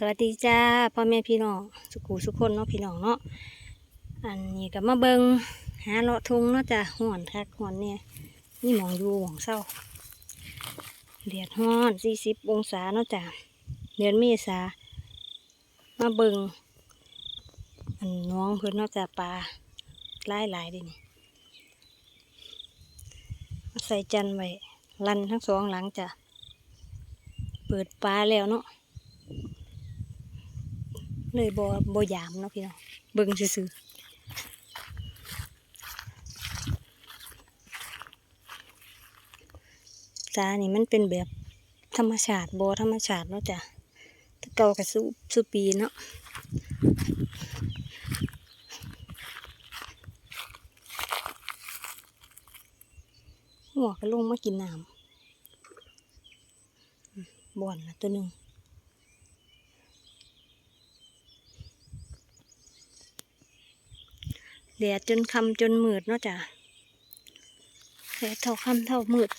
สวัสดีจ้าพ่อแม่พี่น้องสุขูสุคนเนาะพี่น้องเนาะอันนี้ก็มาเบิงหาเลาะทุงเนาะจ้ะห่อนคักห่อนเนี่ยนี่หมองอยู่หมองเศร้าเดียดฮ้อนสี่สิบองศาเนาะจ้ะเดือนเมษามาเบิงอันน้องเพิ่นเนาะจ้ะปลาหลายหลายดินี่ใส่จันไว้ลันทั้งสองหลังจ้ะเปิดปลาแล้วเนาะ เลยบ่บ่ยามเนาะพี่น้องเบิ่งซื่อๆจานี่มันเป็นแบบธรรมชาติบ่ธรรมชาติเนาะจ้ะตะเก่ากับสุสุปีเนาะหัวก็ลงมากินน้ำบ่อนละตัวหนึ่ง แดดจนคำจนมืดเนาะจ้ะแดดเท่าคำเท่ามืด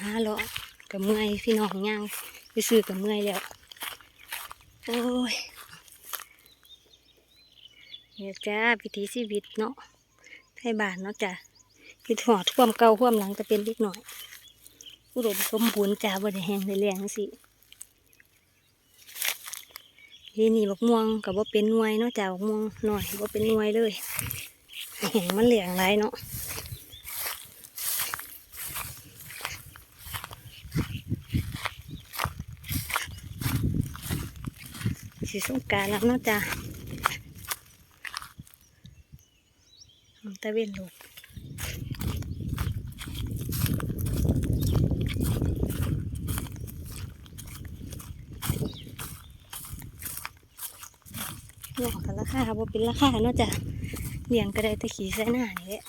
หาเลาะกับเมื่อยพี่น้องย่าง ไปซื้อกับเมื่อยแล้ว โอ้ยเนี่ยจ้าพิธีชีวิตเนาะ ไทยบ้านเนาะจ้ะคือถอดควมเก่าควมหลังจะเป็นเล็กหน่อยอุดมสมบูรณ์จ้าบ่ได้แห้งได้แรงจังสิทีนี่บักม่วงกับว่าเป็นนวยเนาะจ้าบักม่วงหน่อยว่าเป็นนวยเลยแห้งมันเหลียงไรเนาะสิสงการแล้วเนาะจ้า ตะเวนลูกเลี้ยงกันราคาบ่เป็นราคาเนาะจ้ะเลี้ยงก็ได้แต่ขี่ใส่หน้านี่แหละ